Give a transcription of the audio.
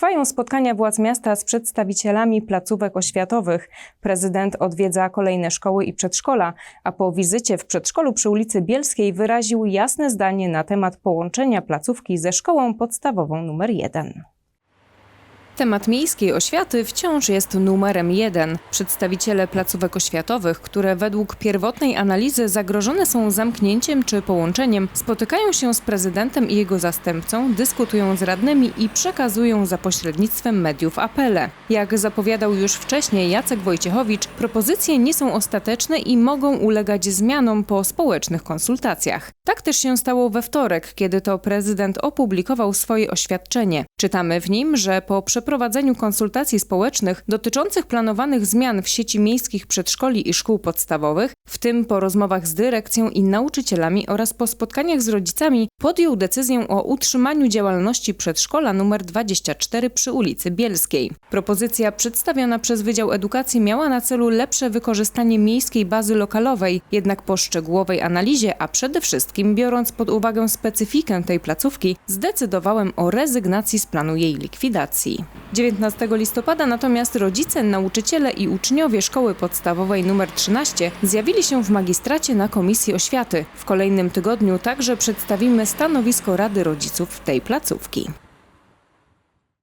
Trwają spotkania władz miasta z przedstawicielami placówek oświatowych. Prezydent odwiedza kolejne szkoły i przedszkola, a po wizycie w przedszkolu przy ulicy Bielskiej wyraził jasne zdanie na temat połączenia placówki ze szkołą podstawową nr 1. Temat miejskiej oświaty wciąż jest numerem jeden. Przedstawiciele placówek oświatowych, które według pierwotnej analizy zagrożone są zamknięciem czy połączeniem, spotykają się z prezydentem i jego zastępcą, dyskutują z radnymi i przekazują za pośrednictwem mediów apele. Jak zapowiadał już wcześniej Jacek Wojciechowicz, propozycje nie są ostateczne i mogą ulegać zmianom po społecznych konsultacjach. Tak też się stało we wtorek, kiedy to prezydent opublikował swoje oświadczenie. Czytamy w nim, że po przeprowadzeniu konsultacji społecznych dotyczących planowanych zmian w sieci miejskich przedszkoli i szkół podstawowych, w tym po rozmowach z dyrekcją i nauczycielami oraz po spotkaniach z rodzicami, podjął decyzję o utrzymaniu działalności przedszkola nr 24 przy ulicy Bielskiej. Propozycja przedstawiona przez Wydział Edukacji miała na celu lepsze wykorzystanie miejskiej bazy lokalowej, jednak po szczegółowej analizie, a przede wszystkim biorąc pod uwagę specyfikę tej placówki, zdecydowałem o rezygnacji z planu jej likwidacji. 19 listopada natomiast rodzice, nauczyciele i uczniowie szkoły podstawowej nr 13 zjawili się w magistracie na Komisji Oświaty. W kolejnym tygodniu także przedstawimy stanowisko Rady Rodziców tej placówki.